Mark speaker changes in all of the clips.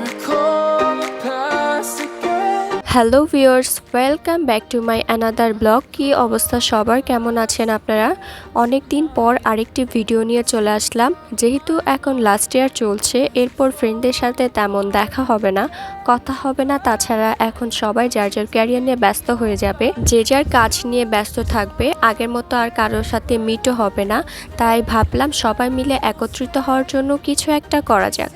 Speaker 1: miracle hello viewers, welcome back to my another blog. কি অবস্থা সবার? কেমন আছেন আপনারা? অনেক দিন পর আরেকটি ভিডিও নিয়ে চলে আসলাম। যেহেতু এখন লাস্ট ইয়ার চলছে, এরপর ফ্রেন্ডদের সাথে তেমন দেখা হবে না, কথা হবে না। তাছাড়া এখন সবাই যার যার ক্যারিয়ার নিয়ে ব্যস্ত হয়ে যাবে, যে যার কাজ নিয়ে ব্যস্ত থাকবে, আগের মতো আর কারোর সাথে মিটও হবে না। তাই ভাবলাম সবাই মিলে একত্রিত হওয়ার জন্য কিছু একটা করা যাক।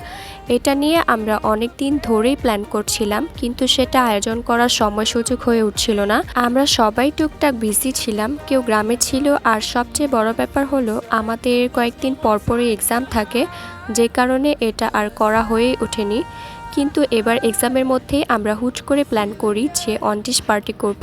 Speaker 1: এটা নিয়ে আমরা অনেক দিন ধরেই প্ল্যান করছিলাম, কিন্তু সেটা আয়োজন করার সময় সুযোগ হয়ে উঠছিল না। আমরা সবাই টুকটাক বিজি ছিলাম, কেউ গ্রামে ছিল, আর সবচেয়ে বড় ব্যাপার হলো আমাদের কয়েকদিন পরপরই এক্সাম থাকে, যে কারণে এটা আর করা হয়ে ওঠেনি। কিন্তু এবার এক্সামের মধ্যে আমরা হুট করে প্ল্যান করি যে অনটিস পার্টি করব,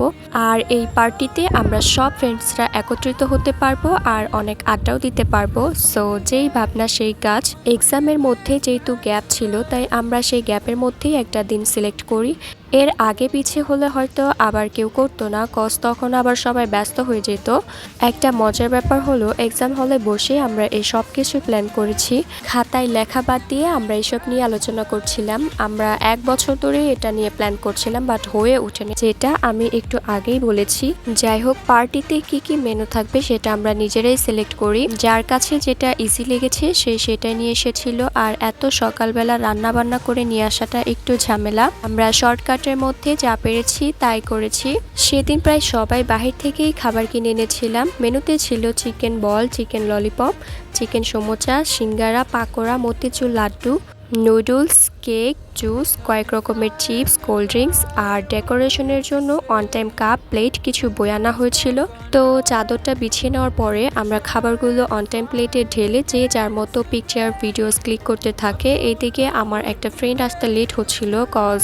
Speaker 1: আর এই পার্টিতে আমরা সব ফ্রেন্ডসরা একত্রিত হতে পারব আর অনেক আড্ডাও দিতে পারব। সো যেই ভাবনা, সেই কাজ। এক্সামের মধ্যে যেহেতু গ্যাপ ছিল, তাই আমরা সেই গ্যাপের মধ্যেই একটা দিন সিলেক্ট করি। এর আগে পিছিয়ে হলে হয়তো আবার কেউ করতো না কজ তখন আবার সবাই ব্যস্ত হয়ে যেত। একটা মজার ব্যাপার হলো এক্সাম হলে বসে আমরা এই সব কিছু প্ল্যান করেছি। খাতায় লেখা বাদ দিয়ে আমরা এসব নিয়ে আলোচনা করছিলাম। আমরা এক বছর ধরে এটা নিয়ে প্ল্যান করছিলাম বাট হয়ে ওঠেনি। যেটা আমি একটু আগেই বলেছি। যাই হোক পার্টিতে কি কি মেনু থাকবে সেটা আমরা নিজেরাই সিলেক্ট করি। যার কাছে যেটা ইজি লেগেছে, সে সেটাই নিয়ে এসেছিল। আর এত সকালবেলা রান্না বান্না করে নিয়ে আসাটা একটু ঝামেলা। আমরা শর্টকাটের মধ্যে যা পেরেছি তাই করেছি। সেদিন প্রায় সবাই বাহির থেকেই খাবার কিনে এনেছিলাম। মেনুতে ছিল chicken ball, chicken lollipop, chicken samosa, singara, pakora, motichoor laddoo noodles, cake, juice, কয়েক রকমের চিপস, কোল্ড ড্রিঙ্কস আর ডেকোরেশনের জন্য অন টাইম কাপ, প্লেট কিছু বই আনা হয়েছিল। তো চাদরটা বিছিয়ে নেওয়ার পরে আমরা খাবারগুলো অন টাইম প্লেটে ঢেলে যে যার মতো পিকচার ভিডিওস ক্লিক করতে থাকে এইদিকে আমার একটা ফ্রেন্ড আসতে লেট হচ্ছিল কজ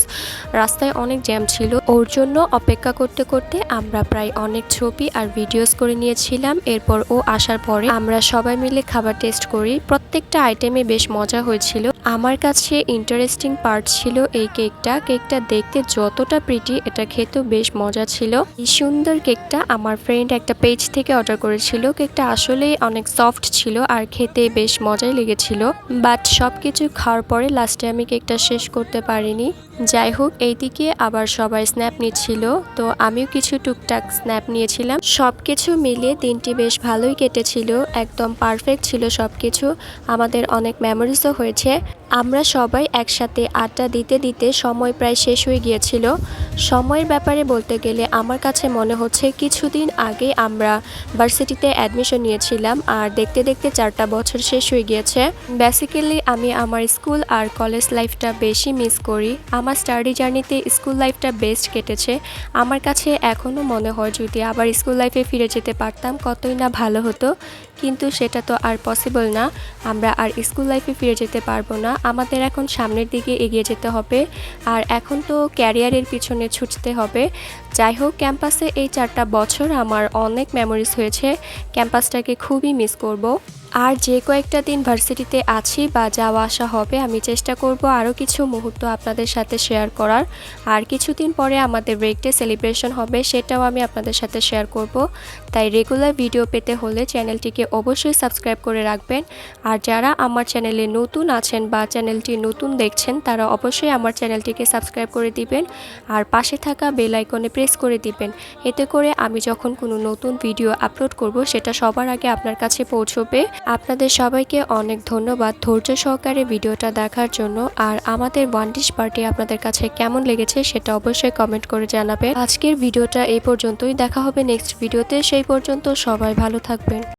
Speaker 1: রাস্তায় অনেক জ্যাম ছিল। ওর জন্য অপেক্ষা করতে করতে আমরা প্রায় অনেক ছবি আর ভিডিওস করে নিয়েছিলাম। এরপর ও আসার পরে আমরা সবাই মিলে খাবার টেস্ট করি। প্রত্যেকটা আইটেমে বেশ মজা হয়েছিল। আমার কাছে ইন্টারেস্টিং পার্ট ছিল এই কেকটা। কেকটা দেখতে যতটা প্রিটি এটা খেতেও বেশ মজা ছিল। এই সুন্দর কেকটা আমার ফ্রেন্ড একটা পেজ থেকে অর্ডার করেছিল। কেকটা আসলেই অনেক সফট ছিল আর খেতে বেশ মজাই লেগেছিল। বাট সব কিছু খাওয়ার পরে লাস্টে আমি কেকটা শেষ করতে পারিনি। যাই হোক এইদিকে আবার সবাই স্ন্যাপ নিচ্ছিল। তো আমিও কিছু টুকটাক স্ন্যাপ নিয়েছিলাম। সব কিছু মিলিয়ে দিনটি বেশ ভালোই কেটেছিল। একদম পারফেক্ট ছিল সব কিছু আমাদের অনেক মেমোরিজও হয়েছে। আমরা সবাই একসাথে আড্ডা দিতে দিতে সময় প্রায় শেষ হয়ে গিয়েছিল। সময়ের ব্যাপারে বলতে গেলে আমার কাছে মনে হচ্ছে কিছুদিন আগে আমরা ভার্সিটিতে অ্যাডমিশন নিয়েছিলাম আর দেখতে দেখতে চারটা বছর শেষ হয়ে গিয়েছে। বেসিক্যালি আমি আমার স্কুল আর কলেজ লাইফটা বেশি মিস করি। আমার স্টাডি জার্নিতে স্কুল লাইফটা বেস্ট কেটেছে। আমার কাছে এখনও মনে হয় যদি আবার স্কুল লাইফে ফিরে যেতে পারতাম, কতই না ভালো হতো। কিন্তু সেটা তো আর পসিবল না। আমরা আর স্কুল লাইফে ফিরে যেতে পারব না। আমাদের এখন সামনের দিকে এগিয়ে যেতে হবে। আর এখন তো ক্যারিয়ারের পিছনে ছুটতে হবে। যাই হোক, ক্যাম্পাসে এই চারটা বছর আমার অনেক মেমোরিজ হয়েছে। ক্যাম্পাসটাকে খুবই মিস করব। আর যে কয়েকটা দিন ভার্সিটিতে আছি বা যাওয়া আসা হবে, আমি চেষ্টা করব আরও কিছু মুহূর্ত আপনাদের সাথে শেয়ার করার। আর কিছুদিন পরে আমাদের ব্রেক ডে সেলিব্রেশন হবে, সেটাও আমি আপনাদের সাথে শেয়ার করব। তাই রেগুলার ভিডিও পেতে হলে চ্যানেলটিকে অবশ্যই সাবস্ক্রাইব করে রাখবেন। আর যারা আমার চ্যানেলে নতুন আছেন বা চ্যানেলটি নতুন দেখছেন, তারা অবশ্যই আমার চ্যানেলটিকে সাবস্ক্রাইব করে দিবেন। আর পাশে থাকা বেল আইকনে প্রেস করে দিবেন। এতে করে আমি যখন কোনো নতুন ভিডিও আপলোড করব, সেটা সবার আগে আপনার কাছে পৌঁছবে। আপনাদের সবাইকে অনেক ধন্যবাদ। ধৈর্য সহকারে ভিডিওটা দেখার জন্য আর আমাদের ওয়ান ডিশ পার্টি আপনাদের কাছে কেমন লেগেছে সেটা অবশ্যই কমেন্ট করে জানাবেন। আজকের ভিডিওটা এই পর্যন্তই। দেখা হবে নেক্সট ভিডিওতে। সেই পর্যন্ত সবাই ভালো থাকবেন।